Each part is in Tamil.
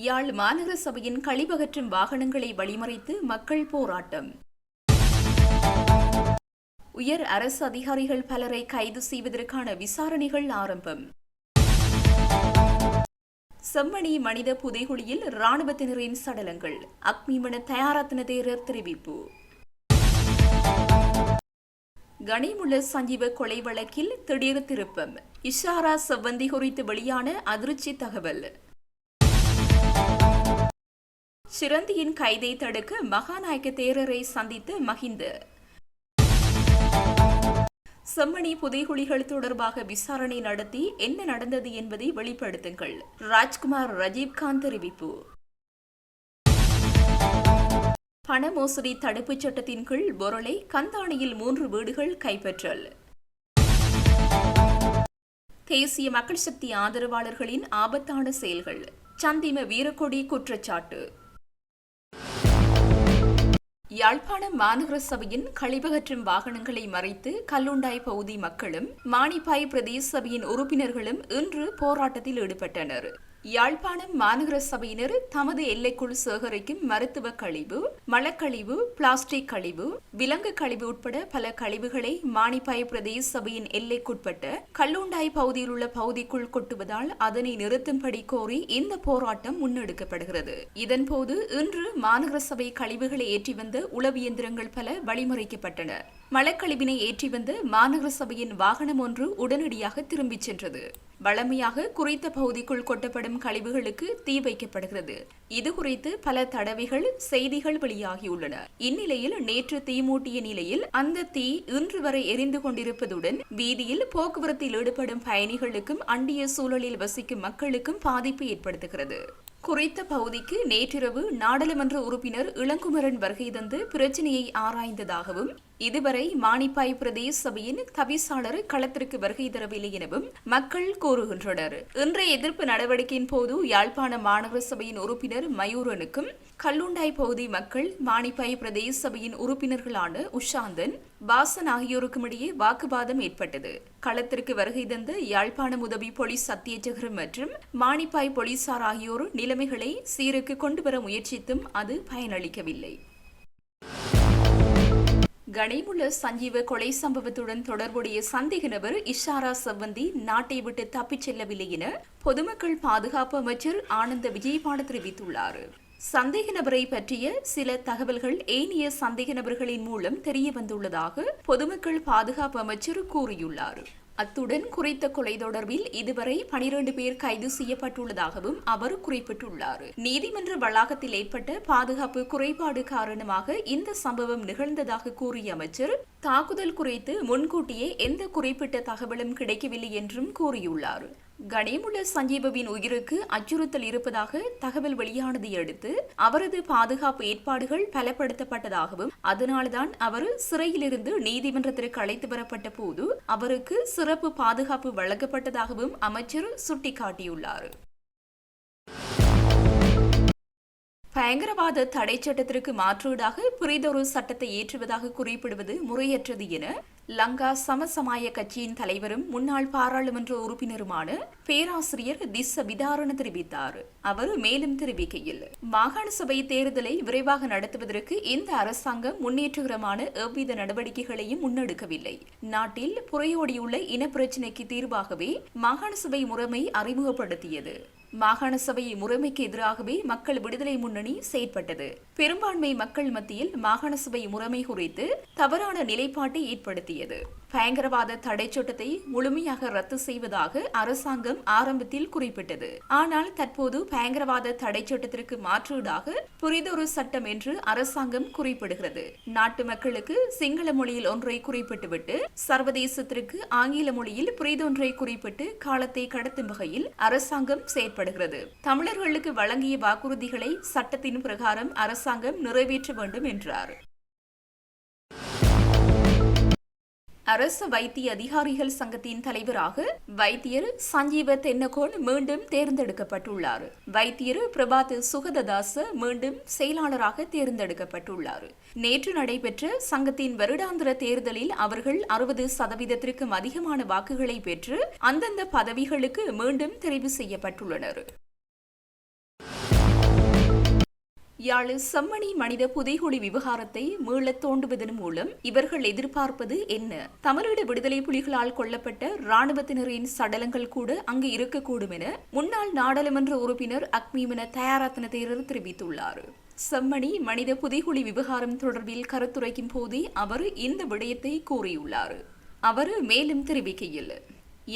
யாழ் மாநகர சபையின் கழிவகற்றும் வாகனங்களை வழிமறைத்து மக்கள் போராட்டம். உயர் அரசு அதிகாரிகள் பலரை கைது செய்வதற்கான விசாரணைகள் ஆரம்பம். செம்மணி மனித புதைகுழியில் இராணுவத்தினரின் சடலங்கள். அக்னிமண தயாராத்தின தேரர் தெரிவிப்பு. கனிமுள்ள சஞ்சீவ கொலை வழக்கில் திடீர் திருப்பம். இஷாரா செவ்வந்தி குறித்து வெளியான அதிர்ச்சி தகவல். சிரந்தியின் கைதை தடுக்க மகாநாயக்க தேரரை சந்தித்து மஹிந்த செம்மணி புதைகுழிகள் தொடர்பாக விசாரணை நடத்தி என்ன நடந்தது என்பதை வெளிப்படுத்துங்கள். ராஜ்குமார் ரஜீவ்காந்த் தெரிவிப்பு. பண மோசடி தடுப்புச் சட்டத்தின் கீழ் பொருளை கந்தாணியில் மூன்று வீடுகள் கைப்பற்றல். தேசிய மக்கள் சக்தி ஆதரவாளர்களின் ஆபத்தான செயல்கள். சந்திம வீரக்கொடி குற்றச்சாட்டு. யாழ்ப்பாணம் மாநகர சபையின் கழிவகற்றும் வாகனங்களை மறைத்து கல்லுண்டாய் பகுதி மக்களும் மானிப்பாய் பிரதேச சபையின் உறுப்பினர்களும் இன்று போராட்டத்தில் ஈடுபட்டனர். யாழ்ப்பாணம் மாநகர சபையினர் தமது எல்லைக்குள் சேகரிக்கும் மருத்துவ கழிவு மலக்கழிவு பிளாஸ்டிக் கழிவு விலங்கு கழிவு உட்பட பல கழிவுகளை மானிப்பாய் பிரதேச சபையின் எல்லைக்குட்பட்ட கல்லுண்டாய் பகுதியில் உள்ள பகுதிக்குள் கொட்டுவதால் அதனை நிறுத்தும்படி கோரி இந்த போராட்டம் முன்னெடுக்கப்படுகிறது. இதன்போது இன்று மாநகர சபை கழிவுகளை ஏற்றி வந்த உளவு இயந்திரங்கள் பல வழிமுறைக்கப்பட்டன. மலக்கழிவினை ஏற்றி வந்த மாநகர சபையின் வாகனம் ஒன்று உடனடியாக திரும்பிச் சென்றது. வழமையாக குறித்த பகுதிக்குள் கொட்டப்படும் கழிவுகளுக்கு தீ வைக்கப்படுகிறது. இது குறித்து பல தடவைகள் செய்திகள் வெளியாகியுள்ளன. இந்நிலையில் நேற்று தீமூட்டிய நிலையில் அந்த தீ இன்று வரை எரிந்து கொண்டிருப்பதுடன் வீதியில் போக்குவரத்தில் ஈடுபடும் பயணிகளுக்கும் அண்டிய சூழலில் வசிக்கும் மக்களுக்கும் பாதிப்பு ஏற்படுத்துகிறது. குறித்த பகுதிக்கு நேற்றிரவு நாடாளுமன்ற உறுப்பினர் இளங்குமரன் வருகை தந்து பிரச்சினையை ஆராய்ந்ததாகவும் இதுவரை மானிப்பாய் பிரதேச சபையின் தவிசாளர் களத்திற்கு வருகை தரவில்லை எனவும் மக்கள் கூறுகின்றனர். இன்றைய எதிர்ப்பு நடவடிக்கையின் போது யாழ்ப்பாண மாநகர சபையின் உறுப்பினர் மயூரனுக்கும் கல்லுண்டாய் பகுதி மக்கள் மானிப்பாய் பிரதேச சபையின் உறுப்பினர்களான உஷாந்தன் வாசன் ஆகியோருக்கும் இடையே வாக்குவாதம் ஏற்பட்டது. களத்திற்கு வருகை தந்த யாழ்ப்பாணம் உதவி போலீஸ் அத்தியட்சகர் மற்றும் மாணிப்பாய் போலீசார் ஆகியோர் நிலைமைகளை சீருக்கு கொண்டுவர முயற்சித்தும் அது பயனளிக்கவில்லை. கனிமுள்ள சஞ்சீவ கொலை சம்பவத்துடன் தொடர்புடைய சந்தேக நபர் இஷாரா சவந்தி நாட்டை விட்டு தப்பிச் செல்லவில்லை என பொதுமக்கள் பாதுகாப்பு அமைச்சர் ஆனந்த விஜயபால தெரிவித்துள்ளார். சந்தேக நபரை பற்றிய சில தகவல்கள் ஏனைய சந்தேக நபர்களின் மூலம் தெரிய வந்துள்ளதாக பொதுமக்கள் பாதுகாப்பு அமைச்சர் கூறியுள்ளார். அத்துடன் குறித்த கொலை தொடர்பில் இதுவரை பனிரெண்டு பேர் கைது செய்யப்பட்டுள்ளதாகவும் அவர் குறிப்பிட்டுள்ளார். நீதிமன்ற வளாகத்தில் ஏற்பட்ட பாதுகாப்பு குறைபாடு காரணமாக இந்த சம்பவம் நிகழ்ந்ததாக கூறிய அமைச்சர் தாக்குதல் குறித்து முன்கூட்டியே எந்த குறிப்பிட்ட தகவலும் கிடைக்கவில்லை என்றும் கூறியுள்ளார். கணேமுள்ள சஞ்சீபவின் உயிருக்கு அச்சுறுத்தல் இருப்பதாக தகவல் வெளியானதை அடுத்து அவரது பாதுகாப்பு ஏற்பாடுகள் பலப்படுத்தப்பட்டதாகவும் அதனால்தான் அவர் சிறையிலிருந்து நீதிமன்றத்திற்கு அழைத்து வரப்பட்ட போது அவருக்கு சிறப்பு பாதுகாப்பு வழங்கப்பட்டதாகவும் அமைச்சர் சுட்டிக்காட்டியுள்ளார். பயங்கரவாத தடை சட்டத்திற்கு மாற்றீடாக புரிதொரு சட்டத்தை ஏற்றுவதாக குறிப்பிடுவது முறையற்றது என லங்கா சமசமாய கட்சியின் தலைவரும் முன்னாள் பாராளுமன்ற உறுப்பினருமான பேராசிரியர் திஸ்ஸ விதாரண தெரிவித்தார். அவர் மேலும் தெரிவிக்கையில் மாகாண சபை தேர்தலை விரைவாக நடத்துவதற்கு இந்த அரசாங்கம் முன்னேற்றகரமான எவ்வித நடவடிக்கைகளையும் முன்னெடுக்கவில்லை. நாட்டில் புறையோடியுள்ள இனப்பிரச்சினைக்கு தீர்வாகவே மாகாண சபை முறைமை அறிமுகப்படுத்தியது. மாகாண சபை முறைமைக்கு எதிராகவே மக்கள் விடுதலை முன்னணி செயற்பட்டது. பெரும்பான்மை மக்கள் மத்தியில் மாகாண சபை முறைமை குறித்து தவறான நிலைப்பாட்டை ஏற்படுத்தியது. பயங்கரவாத தடை சட்டத்தை முழுமையாக ரத்து செய்வதாக அரசாங்கம் ஆரம்பத்தில் குறிப்பிட்டது. ஆனால் தற்போது பயங்கரவாத தடை சட்டத்திற்கு மாற்றீடாக புரிதொரு சட்டம் என்று அரசாங்கம் குறிப்பிடுகிறது. நாட்டு மக்களுக்கு சிங்கள மொழியில் ஒன்றை குறிப்பிட்டுவிட்டு சர்வதேசத்திற்கு ஆங்கில மொழியில் புரிதொன்றை குறிப்பிட்டு காலத்தை கடத்தும் வகையில் அரசாங்கம் கூறப்படுகிறது தமிழர்களுக்கு வழங்கிய வாக்குறுதிகளை சட்டத்தின் பிரகாரம் அரசாங்கம் நிறைவேற்ற வேண்டும் என்றார். அரசு வைத்திய அதிகாரிகள் சங்கத்தின் தலைவராக வைத்தியர் சஞ்சீவ தென்னகோன் மீண்டும் தேர்ந்தெடுக்கப்பட்டுள்ளார். வைத்தியர் பிரபாத் சுகததாச மீண்டும் செயலாளராக தேர்ந்தெடுக்கப்பட்டுள்ளார். நேற்று நடைபெற்ற சங்கத்தின் வருடாந்திர தேர்தலில் அவர்கள் அறுபது சதவீதத்திற்கும் அதிகமான வாக்குகளை பெற்று அந்தந்த பதவிகளுக்கு மீண்டும் தெரிவு செய்யப்பட்டுள்ளனர். யாழ் செம்மணி மனித புதைகுழி விவகாரத்தை மீளத் தோண்டுவதன் மூலம் இவர்கள் எதிர்பார்ப்பது என்ன? தமிழீழ விடுதலை புலிகளால் கொல்லப்பட்ட ராணுவத்தினரின் சடலங்கள் கூட அங்கு இருக்கக்கூடும் என முன்னாள் நாடாளுமன்ற உறுப்பினர் அக்மீமன தயாரத்ன தேரர் தெரிவித்துள்ளார். செம்மணி மனித புதைகுழி விவகாரம் தொடர்பில் கருத்துரைக்கும் போதே அவர் இந்த விடயத்தை கூறியுள்ளார். அவர் மேலும் தெரிவிக்கையில்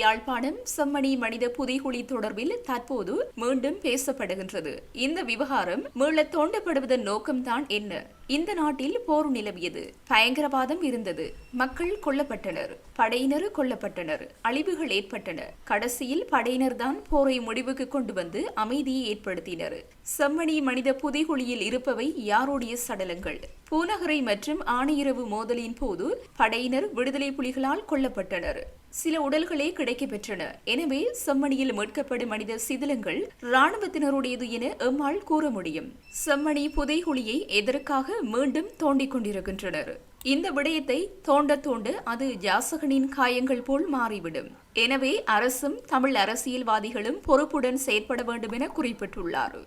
யாழ்ப்பாணம் செம்மணி மனித புதைகுழி தொடர்பில் தற்போது மீண்டும் பேசப்படுகின்றது. இந்த விவகாரம் மீள தோண்டப்படுவதன் நோக்கம்தான் என்ன? இந்த நாட்டில் போர் நிலவியது. பயங்கரவாதம் இருந்தது. மக்கள் கொல்லப்பட்டனர். படையினர் கொல்லப்பட்டனர். அழிவுகள் ஏற்பட்டன. கடைசியில் படையினர் தான் போரை முடிவுக்கு கொண்டு வந்து அமைதியை ஏற்படுத்தினர். செம்மணி மனித புதைகுழியில் இருப்பவை யாருடைய சடலங்கள்? பூநகரை மற்றும் ஆணையிரவு மோதலின் போது படையினர் விடுதலை புலிகளால் கொல்லப்பட்டனர். சில உடல்களே கிடைக்கப்பெற்றன. எனவே செம்மணியில் மீட்கப்படும் மனித சிதிலங்கள் இராணுவத்தினருடையது என எம்மால் கூற முடியும். செம்மணி புதைகுழியை எதற்காக மீண்டும் தோண்டிக் கொண்டிருக்கின்றனர்? இந்த விடயத்தை தோண்ட தோண்ட அது ஜாசகனின் காயங்கள் போல் மாறிவிடும். எனவே அரசும் தமிழ் அரசியல்வாதிகளும் பொறுப்புடன் செயற்பட வேண்டும் என குறிப்பிட்டுள்ளார்.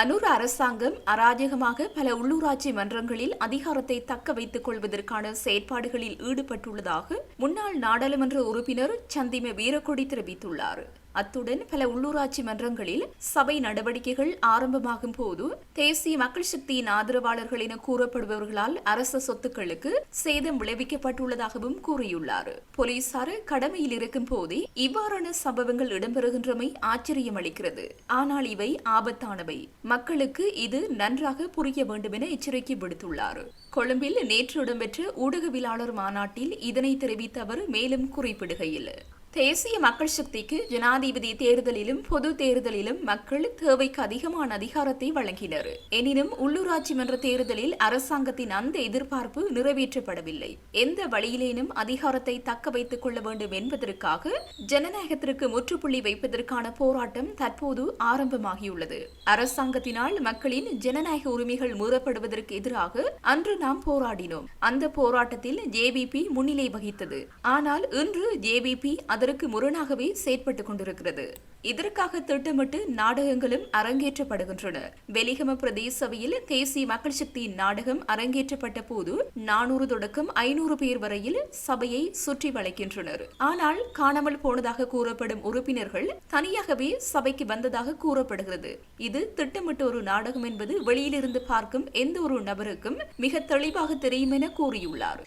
அனூர் அரசாங்கம் அராஜகமாக பல உள்ளூராட்சி மன்றங்களில் அதிகாரத்தை தக்க வைத்துக் கொள்வதற்கான செயற்பாடுகளில் ஈடுபட்டுள்ளதாக முன்னாள் நாடாளுமன்ற உறுப்பினர் சந்திம வீரக்கொடி தெரிவித்துள்ளார். அத்துடன் பல உள்ளூராட்சி மன்றங்களில் சபை நடவடிக்கைகள் ஆரம்பமாகும் போது தேசிய மக்கள் சக்தியின் ஆதரவாளர்கள் என கூறப்படுபவர்களால் அரச சொத்துக்களுக்கு சேதம் விளைவிக்கப்பட்டுள்ளதாகவும் கூறியுள்ளார். போலீசார் கடமையில் இருக்கும் போதே இவ்வாறான சம்பவங்கள் இடம்பெறுகின்றமை ஆச்சரியம் அளிக்கிறது ஆனால் இவை ஆபத்தானவை. மக்களுக்கு இது நன்றாக புரிய வேண்டும் என எச்சரிக்கை விடுத்துள்ளார். கொழும்பில் நேற்று இடம்பெற்ற ஊடகவியலாளர் மாநாட்டில் இதனை தெரிவித்த அவர் மேலும் குறிப்பிடுகையில் தேசிய மக்கள் சக்திக்கு ஜனாதிபதி தேர்தலிலும் பொது தேர்தலிலும் மக்கள் தேவைக்கு அதிகமான அதிகாரத்தை வழங்கினர். எனினும் உள்ளூராட்சி மன்ற தேர்தலில் அரசாங்கத்தின் அந்த எதிர்பார்ப்பு நிறைவேற்றப்படவில்லை. எந்த வழியிலேனும் அதிகாரத்தை தக்க வைத்துக் கொள்ள வேண்டும் என்பதற்காக ஜனநாயகத்திற்கு முற்றுப்புள்ளி வைப்பதற்கான போராட்டம் தற்போது ஆரம்பமாகியுள்ளது. அரசாங்கத்தினால் மக்களின் ஜனநாயக உரிமைகள் மீறப்படுவதற்கு எதிராக அன்று நாம் போராடினோம். அந்த போராட்டத்தில் ஜேபிபி முன்னிலை வகித்தது. ஆனால் இன்று ஜேபிபி அதற்கு முரணாகவே செயற்பட்டுக் கொண்டிருக்கிறது. இதற்காக திட்டமிட்டு நாடகங்களும் அரங்கேற்றப்படுகின்றன. வெலிகம பிரதேச சபையில் தேசிய மக்கள் சக்தியின் நாடகம் அரங்கேற்றப்பட்ட போது நானூறு தொடக்கம் ஐநூறு பேர் வரையில் சபையை சுற்றி வளைக்கின்றனர். ஆனால் காணாமல் போனதாக கூறப்படும் உறுப்பினர்கள் தனியாகவே சபைக்கு வந்ததாக கூறப்படுகிறது. இது திட்டமிட்ட ஒரு நாடகம் என்பது வெளியிலிருந்து பார்க்கும் எந்த ஒரு நபருக்கும் மிக தெளிவாக தெரியும் என கூறியுள்ளார்.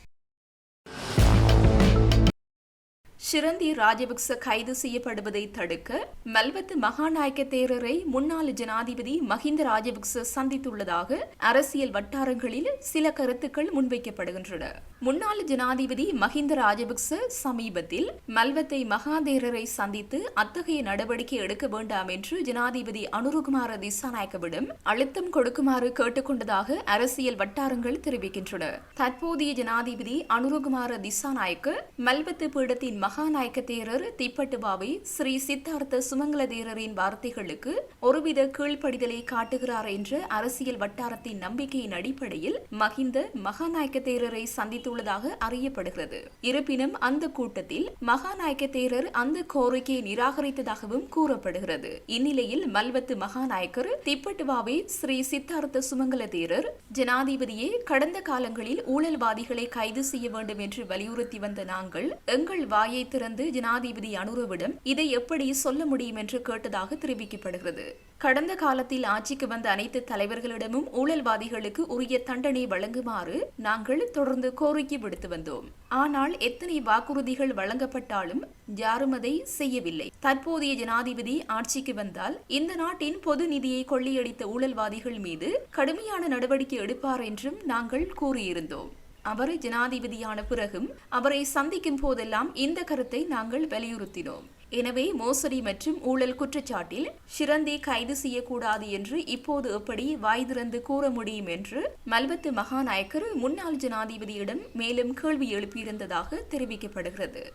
ஷிரந்தி ராஜபக்ச கைது செய்யப்படுவதை தடுக்க மல்வத்து மகாநாயக்க தேரரை முன்னாள் ஜனாதிபதி மஹிந்த ராஜபக்ச சந்தித்துள்ளதாக அரசியல் வட்டாரங்களில் சில கருத்துக்கள் முன்வைக்கப்படுகின்றன. முன்னாள் ஜனாதிபதி மஹிந்த ராஜபக்ச சமீபத்தில் மல்வத்தை மகாதேரரை சந்தித்து அத்தகைய நடவடிக்கை எடுக்க வேண்டாம் என்று ஜனாதிபதி அனுருகுமார திசாநாயக்கவிடம் அழுத்தம் கொடுக்குமாறு கேட்டுக்கொண்டதாக அரசியல் வட்டாரங்கள் தெரிவிக்கின்றன. தற்போதைய ஜனாதிபதி அனுருகுமார திசாநாயக்க மல்வத்து பீடத்தின் மகாநாயக்க தேரர் திப்பட்டுவாவை ஸ்ரீ சித்தார்த்த சுமங்கல தேரரின் வார்த்தைகளுக்கு ஒருவித கீழ்ப்படிதலை காட்டுகிறார் என்ற அரசியல் வட்டாரத்தின் நம்பிக்கையின் அடிப்படையில் மஹிந்த மகாநாயக்க தேரரை சந்தித்துள்ளதாக அறியப்படுகிறது. இருப்பினும் அந்த கூட்டத்தில் மகாநாயக்க தேரர் அந்த கோரிக்கையை நிராகரித்ததாகவும் கூறப்படுகிறது. இந்நிலையில் மல்வத்து மகாநாயக்கர் திப்பட்டுவாவை ஸ்ரீ சித்தார்த்த சுமங்கல தேரர் ஜனாதிபதியே கடந்த காலங்களில் ஊழல்வாதிகளை கைது செய்ய வேண்டும் என்று வலியுறுத்தி வந்த நாங்கள் எங்கள் வாயை வாயை திறந்து ஜனாதிபதி அனுரவிடம் இதை எப்படி சொல்ல முடியும்? என்று கேட்டதாக தெரிவிக்கப்படுகிறது. கடந்த காலத்தில் ஆட்சிக்கு வந்த அனைத்து தலைவர்களிடமும் ஊழல்வாதிகளுக்கு உரிய தண்டனை வழங்குமாறு நாங்கள் தொடர்ந்து கோரிக்கை விடுத்து வந்தோம். ஆனால் எத்தனை வாக்குறுதிகள் வழங்கப்பட்டாலும் யாரும் அதை செய்யவில்லை. தற்போதைய ஜனாதிபதி ஆட்சிக்கு வந்தால் இந்த நாட்டின் பொது நிதியை கொள்ளையடித்த ஊழல்வாதிகள் மீது கடுமையான நடவடிக்கை எடுப்பார் என்றும் நாங்கள் கூறியிருந்தோம். அவர் ஜனாதிபதியான பிறகும் அவரை சந்திக்கும் போதெல்லாம் இந்த கருத்தை நாங்கள் வலியுறுத்தினோம். எனவே மோசடி மற்றும் ஊழல் குற்றச்சாட்டில் ஷிரந்தி கைது செய்யக்கூடாது என்று இப்போது எப்படி வாய் திறந்து கூற முடியும் என்று மல்பத்து மகாநாயக்கர் முன்னாள் ஜனாதிபதியிடம் மேலும் கேள்வி எழுப்பியிருந்ததாக தெரிவிக்கப்படுகிறது.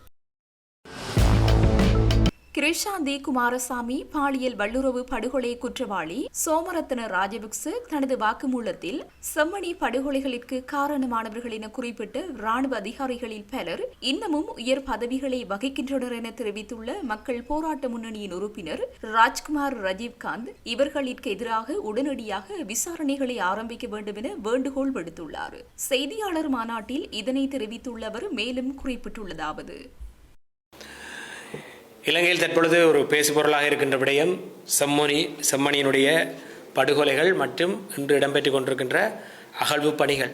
கிருஷாந்தி குமாரசாமி பாலியல் வல்லுறவு படுகொலை குற்றவாளி சோமரத்ன ராஜபக்ச தனது வாக்குமூலத்தில் செம்மணி படுகொலைகளிற்கு காரணமானவர்கள் என குறிப்பிட்டு ராணுவ அதிகாரிகளில் பலர் இன்னமும் உயர் பதவிகளை வகிக்கின்றனர் என தெரிவித்துள்ள மக்கள் போராட்ட முன்னணியின் உறுப்பினர் ராஜ்குமார் ரஜீவ்காந்த் இவர்களிற்கு எதிராக உடனடியாக விசாரணைகளை ஆரம்பிக்க வேண்டும் என வேண்டுகோள் விடுத்துள்ளார். செய்தியாளர் மாநாட்டில் இதனை தெரிவித்துள்ளவர் மேலும் குறிப்பிட்டுள்ளதாவது. இலங்கையில் தற்பொழுது ஒரு பேசுபொருளாக இருக்கின்ற விடயம் செம்மொனி செம்மணியினுடைய படுகொலைகள் மற்றும் இன்று இடம்பெற்று கொண்டிருக்கின்ற அகழ்வு பணிகள்.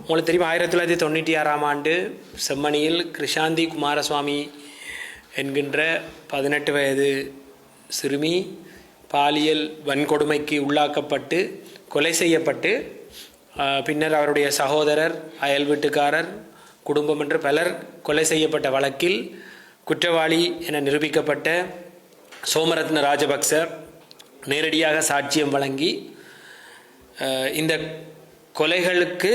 உங்களுக்கு தெரியும் ஆயிரத்தி தொள்ளாயிரத்தி தொண்ணூற்றி ஆறாம் ஆண்டு செம்மணியில் கிருஷாந்தி குமாரசுவாமி என்கின்ற பதினெட்டு வயது சிறுமி பாலியல் வன்கொடுமைக்கு உள்ளாக்கப்பட்டு கொலை செய்யப்பட்டு பின்னர் அவருடைய சகோதரர் அயல் வீட்டுக்காரர் குடும்பம் என்று பலர் கொலை செய்யப்பட்ட வழக்கில் குற்றவாளி என நிரூபிக்கப்பட்ட சோமரத்ன ராஜபக்ச நேரடியாக சாட்சியம் வழங்கி இந்த கொலைகளுக்கு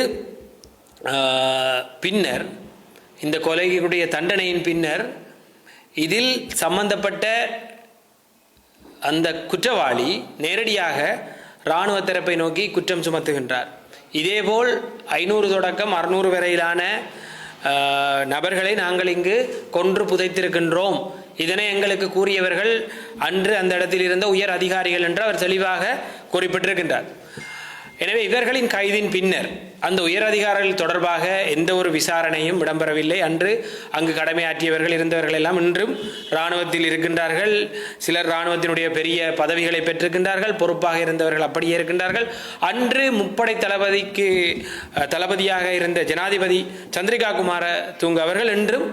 பின்னர் இந்த கொலைகளுடைய தண்டனையின் பின்னர் இதில் சம்பந்தப்பட்ட அந்த குற்றவாளி நேரடியாக இராணுவ தரப்பை நோக்கி குற்றம் சுமத்துகின்றார். இதேபோல் ஐநூறு தொடக்கம் அறுநூறு வரையிலான நபர்களை நாங்கள் இங்கு கொன்று புதைத்திருக்கின்றோம். இதனை எங்களுக்கு கூறியவர்கள் அன்று அந்த இடத்தில் இருந்த உயர் அதிகாரிகள் என்று அவர் தெளிவாக குறிப்பிட்டிருக்கின்றார். எனவே இவர்களின் கைதின் பின்னர் அந்த உயர் அதிகாரிகள் தொடர்பாக எந்த ஒரு விசாரணையும் இடம்பெறவில்லை. அன்று அங்கு கடமையாற்றியவர்கள் இருந்தவர்கள் எல்லாம் இன்றும் இராணுவத்தில் இருக்கின்றார்கள். சிலர் இராணுவத்தினுடைய பெரிய பதவிகளை பெற்றிருக்கின்றார்கள். பொறுப்பாக இருந்தவர்கள் அப்படியே இருக்கின்றார்கள். அன்று முப்படை தளபதிக்கு தளபதியாக இருந்த ஜனாதிபதி சந்திரிகா குமார தூங்க அவர்கள் இன்றும்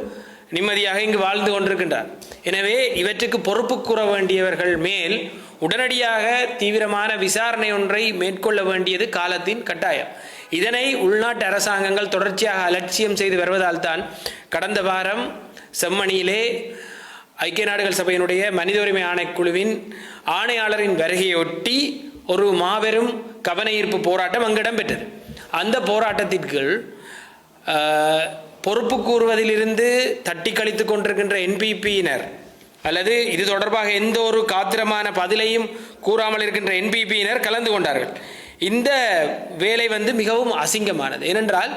நிம்மதியாக இங்கு வாழ்ந்து கொண்டிருக்கின்றார். எனவே இவற்றுக்கு பொறுப்பு கூற வேண்டியவர்கள் மேல் உடனடியாக தீவிரமான விசாரணை ஒன்றை மேற்கொள்ள வேண்டியது காலத்தின் கட்டாயம். இதனை உள்நாட்டு அரசாங்கங்கள் தொடர்ச்சியாக அலட்சியம் செய்து வருவதால் தான் கடந்த வாரம் செம்மணியிலே ஐக்கிய நாடுகள் சபையினுடைய மனித உரிமை ஆணைக்குழுவின் ஆணையாளரின் வருகையொட்டி ஒரு மாபெரும் கவன ஈர்ப்பு போராட்டம் அங்கு இடம்பெற்றது. அந்த போராட்டத்திற்கு பொறுப்பு கூறுவதிலிருந்து தட்டி கழித்து கொண்டிருக்கின்ற என்பிபியினர் அல்லது இது தொடர்பாக எந்த ஒரு காத்திரமான பதிலையும் கூறாமல் இருக்கின்ற என்பிபியினர் கலந்து கொண்டார்கள். இந்த வேலை வந்து மிகவும் அசிங்கமானது. ஏனென்றால்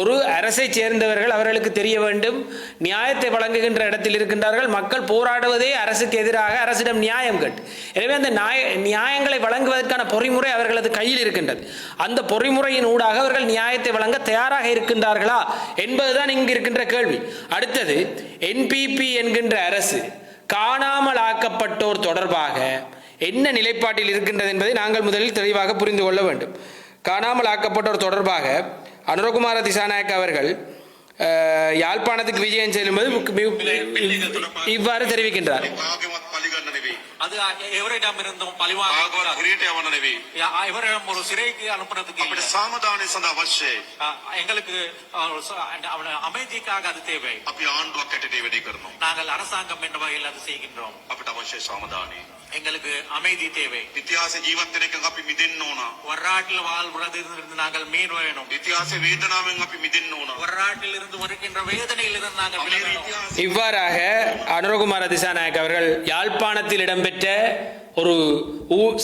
ஒரு அரசை சேர்ந்தவர்கள் அவர்களுக்கு தெரிய வேண்டும். நியாயத்தை வழங்குகின்ற இடத்தில் இருக்கின்றார்கள். மக்கள் போராடுவதே அரசுக்கு எதிராக அரசிடம் நியாயம் கேட்டு. எனவே அந்த நியாய நியாயங்களை வழங்குவதற்கான பொறிமுறை அவர்களது கையில் இருக்கின்றது. அந்த பொறிமுறையின் ஊடாக அவர்கள் நியாயத்தை வழங்க தயாராக இருக்கின்றார்களா என்பதுதான் இங்கு இருக்கின்ற கேள்வி. அடுத்தது என்பிபி என்கின்ற அரசு காணாமல் ஆக்கப்பட்டோர் தொடர்பாக என்ன நிலைப்பாட்டில் இருக்கின்றது என்பதை நாங்கள் முதலில் தெளிவாக புரிந்து கொள்ள வேண்டும் காணாமல் ஆக்கப்பட்டோர் தொடர்பாக அனுரகுமார திசாநாயக் அவர்கள் யாழ்ப்பாணத்துக்கு விஜயம் செல்லும்போது இவ்வாறு தெரிவிக்கின்றார் அது எவரிடம் இருந்தும் பழிவாங்க கிரியேட் ஆவனவே இவரிடம் ஒரு சிறைக்கு அனுப்புறதுக்கு அப்படி சாமதானே சந்த அவசியம் எங்களுக்கு அமைதிக்காக அது தேவை. அப்படி ஆண்டு கட்டிட வெடிக்கிறோம் நாங்கள் அரசாங்கம் என்ற வகையில் அது செய்கின்றோம். அப்படி அவசியம் சாமதானே. எங்களுக்கு அமைதி தேவை. வித்தியாச ஜீவத்தினைக்கு அப்படி மிதின்னோனா? ஒரு நாட்டில் வாழ்வுறதிலிருந்து நாங்கள் மீன் வேணும். வித்தியாச வேதனாவும் அப்படி மிதின்னோனா? வராட்டில் இருந்து வருகின்ற வேதனையிலிருந்து நாங்கள் இவ்வாறாக அனுரகுமார திசாநாயக் அவர்கள் யாழ்ப்பாணத்தில் இடம்பெற்ற ஒரு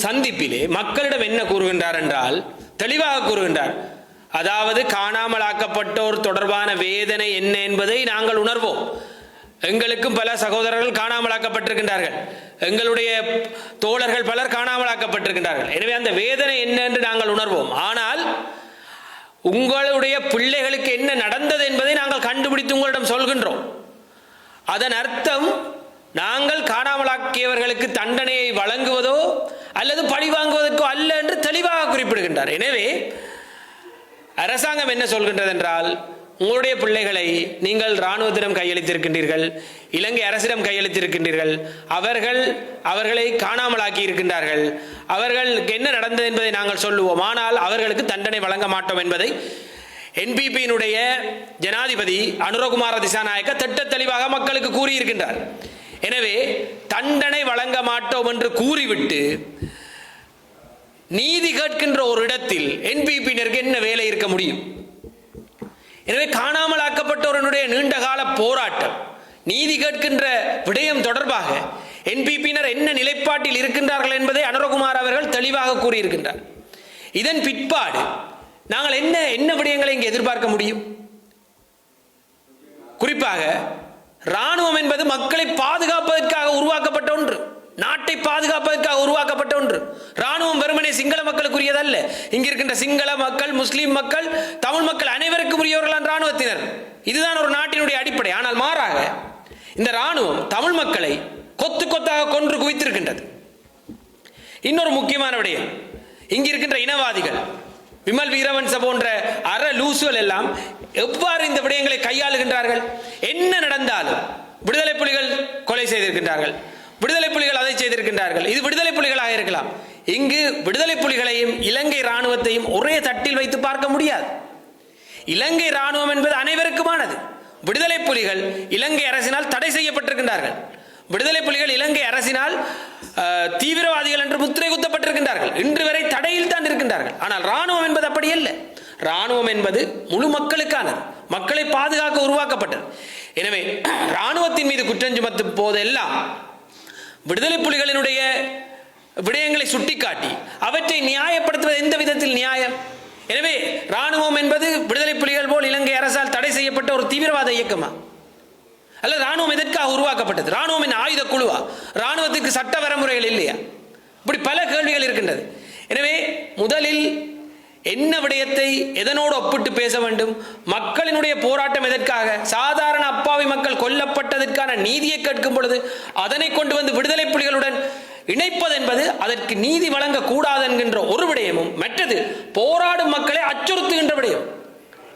சந்திப்பிலே மக்களிடம் என்ன கூறுகின்றார் என்றால் தெளிவாக கூறுகின்றார். அதாவது காணாமலாக்கப்பட்டோர் தொடர்பான வேதனை என்ன என்பதை நாங்கள் உணர்வோம். எங்களுக்கும் பல சகோதரர்கள் காணாமலாக்கப்பட்டிருக்கின்றார்கள். எங்களுடைய தோழர்கள் பலர் காணாமலாக்கப்பட்டிருக்கின்றார்கள். எனவே அந்த வேதனை என்ன என்று நாங்கள் உணர்வோம். ஆனால் உங்களுடைய பிள்ளைகளுக்கு என்ன நடந்தது என்பதை நாங்கள் கண்டுபிடித்து உங்களிடம் சொல்கின்றோம். அதன் அர்த்தம் நாங்கள் காணாமலாக்கியவர்களுக்கு தண்டனையை வழங்குவதோ அல்லது பழி வாங்குவதற்கோ அல்ல என்று தெளிவாக குறிப்பிடுகின்றார். எனவே அரசாங்கம் என்ன சொல்கின்றது என்றால் உங்களுடைய பிள்ளைகளை நீங்கள் இராணுவத்திடம் கையளித்திருக்கின்றீர்கள் இலங்கை அரசிடம் கையளித்திருக்கின்றீர்கள் அவர்கள் அவர்களை காணாமலாக்கி இருக்கின்றார்கள் அவர்களுக்கு என்ன நடந்தது என்பதை நாங்கள் சொல்லுவோம். ஆனால் அவர்களுக்கு தண்டனை வழங்க மாட்டோம் என்பதை என்பிபியினுடைய ஜனாதிபதி அனுரகுமார திசாநாயக்க திட்ட தெளிவாக மக்களுக்கு கூறியிருக்கின்றார். எனவே தண்டனை வழங்க மாட்டோம் என்று கூறிவிட்டு நீதி கேட்கின்ற ஒரு இடத்தில் என்பிபியினருக்கு என்ன வேலை இருக்க முடியும்? எனவே காணாமல் காணாமலாக்கப்பட்டவர்களுடைய நீண்டகால போராட்டம் நீதி கேட்கின்ற விடயம் தொடர்பாக என்பிபியினர் என்ன நிலைப்பாட்டில் இருக்கின்றார்கள் என்பதை அனுரகுமார் அவர்கள் தெளிவாக கூறியிருக்கின்றார். இதன் பிற்பாடு நாங்கள் என்ன என்ன விடயங்களை இங்கே எதிர்பார்க்க முடியும்? குறிப்பாக ராணுவம் என்பது மக்களை பாதுகாப்பதற்காக உருவாக்கப்பட்ட ஒன்று. நாட்டை பாதுகாப்பதற்காக உருவாக்கப்பட்ட ஒன்று. ராணுவம் வெறுமனே சிங்கள மக்களுக்குரியதல்ல. இங்க இருக்கின்ற சிங்கள மக்கள் முஸ்லீம் மக்கள் தமிழ் மக்கள் அனைவருக்கும் உரியவர்களான ராணுவத்தினர் இதுதான் ஒரு நாட்டினுடைய அடிப்படை. ஆனால் மாறாக இந்த ராணுவம் தமிழ் மக்களை கொத்து கொத்தாக கொன்று குவித்திருக்கின்றது. இன்னொரு முக்கியமான விடயம். இங்கிருக்கின்ற இனவாதிகள் விமல் வீரவன்ச போன்ற அற லூசுகள் எல்லாம் எவ்வாறு இந்த விடயங்களை கையாளுகின்றார்கள்? என்ன நடந்தாலும் விடுதலை புலிகள் கொலை செய்திருக்கின்றார்கள். விடுதலை புலிகள் அதை செய்திருக்கின்றார்கள். இது விடுதலை புலிகளாக இருக்கலாம். இங்கு விடுதலை புலிகளையும் இலங்கை ராணுவத்தையும் ஒரே தட்டில் வைத்து பார்க்க முடியாது. இலங்கை ராணுவம் என்பது அனைவருக்குமானது. விடுதலை புலிகள் இலங்கை அரசினால் தடை செய்யப்பட்டிருக்கின்றார்கள். விடுதலை புலிகள் இலங்கை அரசினால் தீவிரவாதிகள் என்று முத்திரை குத்தப்பட்டிருக்கின்றார்கள். இன்று வரை தடையில் தான் இருக்கின்றார்கள். ஆனால் ராணுவம் என்பது அப்படி இல்லை ராணுவம் என்பது முழு மக்களுக்கானது. மக்களை பாதுகாக்க உருவாக்கப்பட்டது. எனவே ராணுவத்தின் மீது குற்றம் சுமத்தும் போதெல்லாம் விடுதலை புலிகளினுடைய விடயங்களை சுட்டிக்காட்டி அவற்றை நியாயப்படுத்துவது எந்த விதத்தில் நியாயம்? எனவே ராணுவம் என்பது விடுதலை புலிகள் போல் இலங்கை அரசால் தடை செய்யப்பட்ட ஒரு தீவிரவாத இயக்கமா? அல்ல ராணுவம் எதற்காக உருவாக்கப்பட்டது? ராணுவம் ஆயுத குழுவா? ராணுவத்துக்கு சட்ட வரமுறைகள் இல்லையா? இப்படி பல கேள்விகள் இருக்கின்றது. எனவே முதலில் என்ன விடயத்தை எதனோடு ஒப்பிட்டு பேச வேண்டும்? மக்களினுடைய போராட்டம் எதற்காக? சாதாரண அப்பாவி மக்கள் கொல்லப்பட்டதற்கான நீதியை கேட்கும் பொழுது அதனை கொண்டு வந்து விடுதலை புலிகளுடன் இணைப்பது என்பது அதற்கு நீதி வழங்கக்கூடாது என்கின்ற ஒரு விடயமும் மற்றது போராடும் மக்களை அச்சுறுத்துகின்ற விடயம்.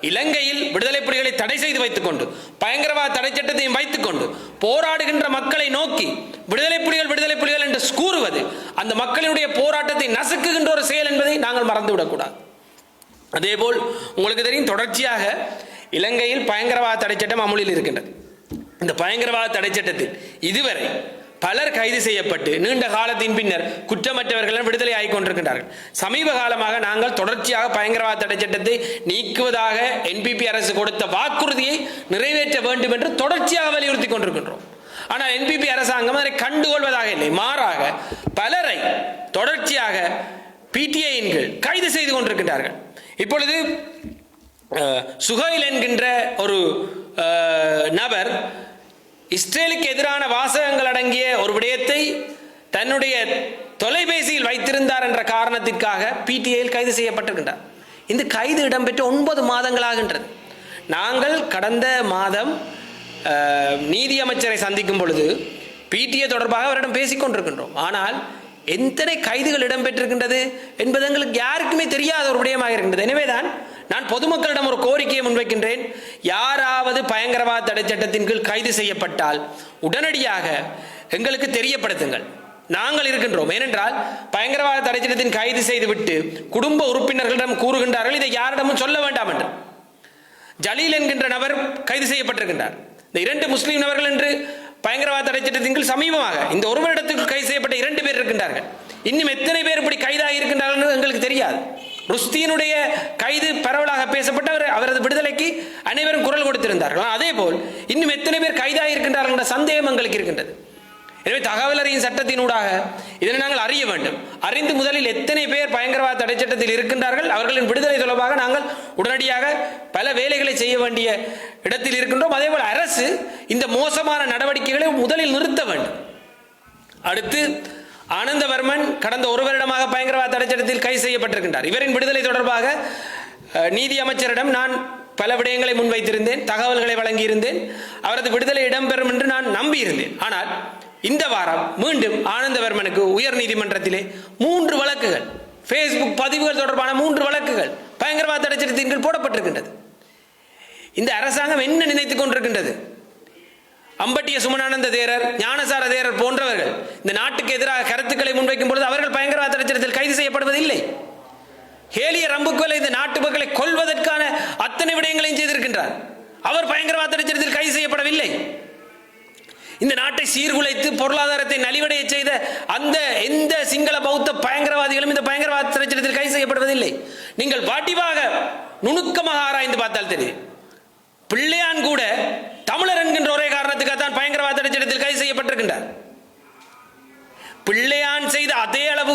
இலங்கையில் விடுதலை புலிகளை தடை செய்து வைத்துக் கொண்டு பயங்கரவாத தடை சட்டத்தையும் வைத்துக் கொண்டு போராடுகின்ற மக்களை நோக்கி விடுதலை புலிகள் விடுதலை புலிகள் என்று கூறுவது அந்த மக்களினுடைய போராட்டத்தை நசுக்குகின்ற ஒரு செயல் என்பதை நாங்கள் மறந்துவிடக்கூடாது. அதேபோல் உங்களுக்கு தெரியும் தொடர்ச்சியாக இலங்கையில் பயங்கரவாத தடை சட்டம் அமுலில் இருக்கின்றது. இந்த பயங்கரவாத தடை சட்டத்தில் இதுவரை பலர் கைது செய்யப்பட்டு நீண்ட காலத்தின் பின்னர் குற்றமற்றவர்கள் விடுதலை ஆகிக் கொண்டிருக்கின்றார்கள். சமீப காலமாக நாங்கள் தொடர்ச்சியாக பயங்கரவாத தடை சட்டத்தை நீக்குவதாக என்பிபி அரசு கொடுத்த வாக்குறுதியை நிறைவேற்ற வேண்டும் என்று தொடர்ச்சியாக வலியுறுத்தி கொண்டிருக்கின்றோம். ஆனால் என்பிபி அரசாங்கம் அதை கண்டுகொள்வதாக இல்லை. மாறாக பலரை தொடர்ச்சியாக பிடிஐயின் கீழ் கைது செய்து கொண்டிருக்கின்றார்கள். இப்பொழுது சுகைல் என்கின்ற ஒரு நபர் இஸ்ரேலுக்கு எதிரான வாசகங்கள் அடங்கிய ஒரு விடயத்தை தன்னுடைய தொலைபேசியில் வைத்திருந்தார் என்ற காரணத்திற்காக பிடிஐயில் கைது செய்யப்பட்டிருக்கின்றார். இந்த கைது இடம்பெற்ற ஒன்பது மாதங்களாகின்றது நாங்கள் கடந்த மாதம் நீதியமைச்சரை நீதி அமைச்சரை சந்திக்கும் பொழுது பிடிஏ தொடர்பாக அவரிடம் பேசிக்கொண்டிருக்கின்றோம். ஆனால் எத்தனை கைதுகள் இடம்பெற்றிருக்கின்றது என்பது எங்களுக்கு யாருக்குமே தெரியாத ஒரு விடயமாக இருக்கின்றது. எனவேதான் நான் பொதுமக்களிடம் ஒரு கோரிக்கையை முன்வைக்கின்றேன். யாராவது பயங்கரவாத தடை சட்டத்தின் கீழ் கைது செய்யப்பட்டால் உடனடியாக எங்களுக்கு தெரியப்படுத்துங்கள். நாங்கள் இருக்கின்றோம். ஏனென்றால் பயங்கரவாத தடை சட்டத்தின் கைது செய்துவிட்டு குடும்ப உறுப்பினர்களிடம் கூறுகின்றார்கள். இதை யாரிடமும் சொல்ல வேண்டாம் என்று. ஜலீல் என்கின்ற நபர் கைது செய்யப்பட்டிருக்கின்றார். இந்த இரண்டு முஸ்லீம் நபர்கள் என்று பயங்கரவாத தடை சட்டத்தின் சமீபமாக இந்த ஒரு வருடத்துக்கு கைது செய்யப்பட்ட இரண்டு பேர் இருக்கின்றார்கள். இன்னும் எத்தனை பேர் இப்படி கைதாக இருக்கின்றார்கள் எங்களுக்கு தெரியாது. ருஸ்தியினுடைய கைது பரவலாக பேசப்பட்டு அவர் அவரது விடுதலைக்கு அனைவரும் குரல் கொடுத்திருந்தார்கள். அதே போல் இன்னும் எத்தனை பேர் கைதாக இருக்கின்றார்கள் என்ற சந்தேகம் எங்களுக்கு இருக்கின்றது. எனவே தகவல் அறியும் சட்டத்தினூடாக இதனை நாங்கள் அறிய வேண்டும். அறிந்து முதலில் எத்தனை பேர் பயங்கரவாத தடை சட்டத்தில் இருக்கின்றார்கள் அவர்களின் விடுதலை தொடர்பாக நாங்கள் உடனடியாக பல வேலைகளை செய்ய வேண்டிய இடத்தில் இருக்கின்றோம். அதேபோல் அரசு இந்த மோசமான நடவடிக்கைகளை முதலில் நிறுத்த வேண்டும். அடுத்து ஆனந்தவர்மன் கடந்த ஒரு வருடமாக பயங்கரவாத தடை சட்டத்தில் கைது செய்யப்பட்டிருக்கின்றார். இவரின் விடுதலை தொடர்பாக நீதி அமைச்சரிடம் நான் பல விடயங்களை முன்வைத்திருந்தேன் தகவல்களை வழங்கியிருந்தேன். அவரது விடுதலை இடம்பெறும் என்று நான் நம்பியிருந்தேன். ஆனால் இந்த வாரம் மீண்டும் ஆனந்தவர்மனுக்கு உயர் நீதிமன்றத்திலே மூன்று வழக்குகள். ஃபேஸ்புக் பதிவுகள் தொடர்பான மூன்று வழக்குகள் பயங்கரவாத தடை சட்டத்தின் கீழ் போடப்பட்டிருக்கின்றது. இந்த அரசாங்கம் என்ன நினைத்துக் கொண்டிருக்கின்றது? அம்பட்டிய சுமனானந்த தேரர் ஞானசார தேரர் போன்றவர்கள் இந்த நாட்டுக்கு எதிராக கருத்துக்களை முன்வைக்கும் பொழுது அவர்கள் பயங்கரவாத தடைச்சட்டத்தில் கைது செய்யப்படுவதில்லை. ஹேலிய ரம்புக்கொலை இந்த நாட்டு மக்களை கொல்வதற்கான அத்தனை விடயங்களையும் செய்திருக்கின்றார். அவர் பயங்கரவாத தடைச்சட்டத்தில் கைது செய்யப்படவில்லை. இந்த நாட்டை சீர்குலைத்து பொருளாதாரத்தை நலிவடைய செய்த அந்த எந்த சிங்கள பௌத்த பயங்கரவாதிகளும் இந்த பயங்கரவாத சிறைச்சலத்தில் கைது செய்யப்படுவதில்லை. நீங்கள் வாட்டிவாக நுணுக்கமாக ஆராய்ந்து பார்த்தால் தெரியும். பிள்ளையான் கூட தமிழர் என்கின்ற ஒரே காரணத்துக்காக தான் பயங்கரவாத தடைச்சட்டத்தில் கைது செய்யப்பட்டிருக்கின்றார். பிள்ளையான் செய்த அதே அளவு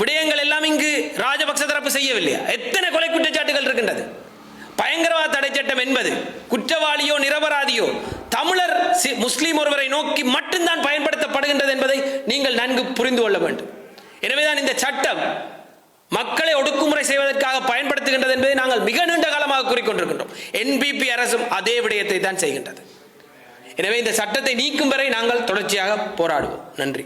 விடயங்கள் எல்லாம் இங்கு ராஜபக்ச தரப்பு செய்யவில்லையா? எத்தனை கொலை குற்றச்சாட்டுகள் இருக்கின்றது? பயங்கரவாத தடை சட்டம் என்பது குற்றவாளியோ நிரபராதியோ தமிழர் முஸ்லீம் ஒருவரை நோக்கி மட்டும்தான் பயன்படுத்தப்படுகின்றது என்பதை நீங்கள் நன்கு புரிந்து கொள்ள வேண்டும். எனவேதான் இந்த சட்டம் மக்களை ஒடுக்குமுறை செய்வதற்காக பயன்படுத்துகின்றது என்பதை நாங்கள் மிக நீண்ட காலமாக கூறிக்கொண்டிருக்கின்றோம். என்பிபி அரசும் அதே விடயத்தை தான் செய்கின்றது. எனவே இந்த சட்டத்தை நீக்கும் வரை நாங்கள் தொடர்ச்சியாக போராடுவோம். நன்றி.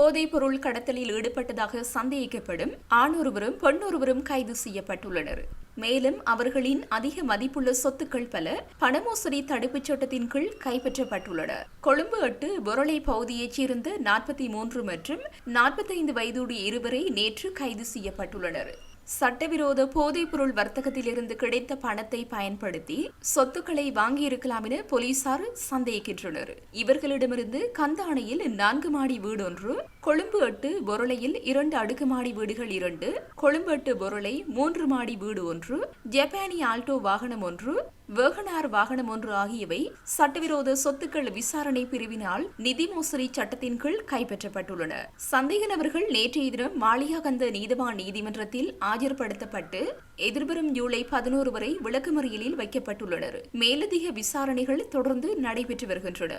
போதைப் பொருள் கடத்தலில் ஈடுபட்டதாக சந்தேகிக்கப்படும் ஆணொருவரும் பெண்ணொருவரும் கைது செய்யப்பட்டுள்ளனர். மேலும் அவர்களின் அதிக மதிப்புள்ள சொத்துக்கள் பல பணமோசடி தடுப்புச் சட்டத்தின் கீழ் கைப்பற்றப்பட்டுள்ளன. கொழும்பு எட்டு பொருளை பகுதியைச் சேர்ந்த நாற்பத்தி மூன்று மற்றும் நாற்பத்தைந்து வயதுடைய இருவரை நேற்று கைது செய்யப்பட்டுள்ளனர். சட்டவிரோத போதைப்பொருள் வர்த்தகத்திலிருந்து கிடைத்த பணத்தை பயன்படுத்தி சொத்துக்களை வாங்கியிருக்கலாம் என போலீசார் சந்தேகிக்கின்றனர். இவர்களிடமிருந்து கந்தானையில் நான்கு மாடி வீடொன்று கொழும்பு எட்டு பொருளையில் இரண்டு அடுக்குமாடி வீடுகள் இரண்டு கொழும்பு எட்டு பொருளை மூன்று மாடி வீடு ஒன்று ஜப்பானி ஆல்டோ வாகனம் ஒன்று வேகனார் வாகனம் ஒன்று ஆகியவை சட்டவிரோத சொத்துக்கள் விசாரணை பிரிவினால் நிதி மோசடி சட்டத்தின் கீழ் கைப்பற்றப்பட்டுள்ளன. சந்தேக நபர்கள் நேற்றைய தினம் மாளிகாகந்த நீதவான் நீதிமன்றத்தில் ஆஜர்படுத்தப்பட்டு எதிர்வரும் ஜூலை பதினோரு வரை விளக்குமறியலில் வைக்கப்பட்டுள்ளனர். மேலதிக விசாரணைகள் தொடர்ந்து நடைபெற்று வருகின்றன.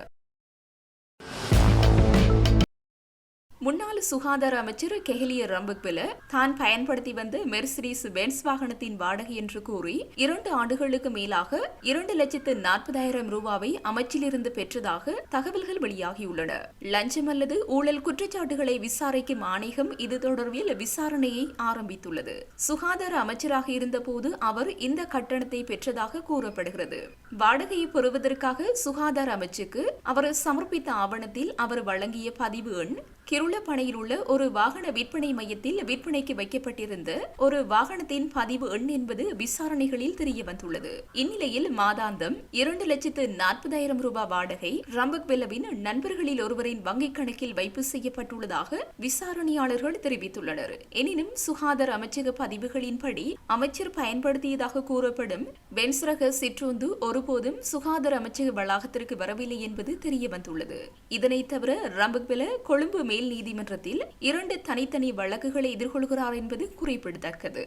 முன்னாள் சுகாதார அமைச்சர் கெஹலிய ரம்புக்வெல தான் பயன்படுத்தி வந்த மெர்சிடிஸ் பென்ஸ் வாகனத்தின் வாடகை என்று கூறி இரண்டு ஆண்டுகளுக்கு மேலாக இரண்டு லட்சத்து நாற்பதாயிரம் ரூபாவை அமைச்சிலிருந்து பெற்றதாக தகவல்கள் வெளியாகியுள்ளன. லஞ்சம் அல்லது ஊழல் குற்றச்சாட்டுகளை விசாரிக்கும் ஆணையம் இது தொடர்பில் விசாரணையை ஆரம்பித்துள்ளது. சுகாதார அமைச்சராக இருந்தபோது அவர் இந்த கட்டணத்தை பெற்றதாக கூறப்படுகிறது. வாடகையை பெறுவதற்காக சுகாதார அமைச்சுக்கு அவர் சமர்ப்பித்த ஆவணத்தில் அவர் வழங்கிய பதிவு எண் கிருளப்பனையில் உள்ள ஒரு வாகன விற்பனை மையத்தில் விற்பனைக்கு வைக்கப்பட்டிருந்த ஒரு வாகனத்தின் பதிவு எண் என்பது விசாரணைகளில் தெரிய வந்துள்ளது. இந்நிலையில் மாதாந்தம் இரண்டு லட்சத்து நாற்பதாயிரம் ரூபாய் வாடகை ரம்பக் பெல்லவின் நண்பர்களில் ஒருவரின் வங்கிக் கணக்கில் வைப்பு செய்யப்பட்டுள்ளதாக விசாரணையாளர்கள் தெரிவித்துள்ளனர். எனினும் சுகாதார அமைச்சக பதிவுகளின்படி அமைச்சர் பயன்படுத்தியதாக கூறப்படும் வென்ஸ்ரக சிற்றுந்து ஒருபோதும் சுகாதார அமைச்சக வளாகத்திற்கு வரவில்லை என்பது தெரிய வந்துள்ளது. இதனைத் தவிர ரம்பக்வெல கொழும்பு மேல் நீதிமன்றத்தில் இரண்டு தனித்தனி வழக்குகளை எதிர்கொள்கிறார் என்பது குறிப்பிடத்தக்கது.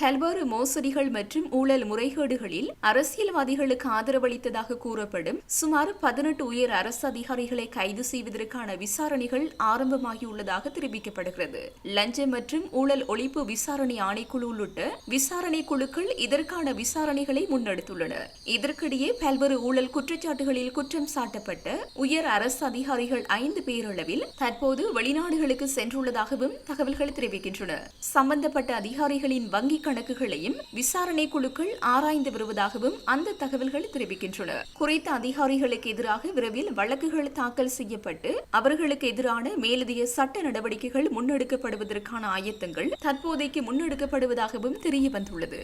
பல்வேறு மோசடிகள் மற்றும் ஊழல் முறைகேடுகளில் அரசியல்வாதிகளுக்கு ஆதரவளித்ததாக கூறப்படும் சுமார் பதினெட்டு உயர் அரசு அதிகாரிகளை கைது செய்வதற்கான விசாரணைகள் ஆரம்பமாகியுள்ளதாக தெரிவிக்கப்படுகிறது. லஞ்சம் மற்றும் ஊழல் ஒழிப்பு விசாரணை ஆணைக்குழு உள்ளிட்ட விசாரணை குழுக்கள் இதற்கான விசாரணைகளை முன்னெடுத்துள்ளன. இதற்கிடையே பல்வேறு ஊழல் குற்றச்சாட்டுகளில் குற்றம் சாட்டப்பட்ட உயர் அரசு அதிகாரிகள் ஐந்து பேரளவில் தற்போது வெளிநாடுகளுக்கு சென்றுள்ளதாகவும் தகவல்கள் தெரிவிக்கின்றன. சம்பந்தப்பட்ட அதிகாரிகளின் வங்கிக் கணக்குகளையும் விசாரணை குழுக்கள் ஆராய்ந்து வருவதாகவும் அந்த தகவல்கள் தெரிவிக்கின்றன. குறித்த அதிகாரிகளுக்கு எதிராக விரைவில் வழக்குகள் தாக்கல் செய்யப்பட்டு அவர்களுக்கு எதிரான மேலதிக சட்ட நடவடிக்கைகள் முன்னெடுக்கப்படுவதற்கான ஆயத்தங்கள் தற்போதைக்கு முன்னெடுக்கப்படுவதாகவும் தெரிய வந்துள்ளது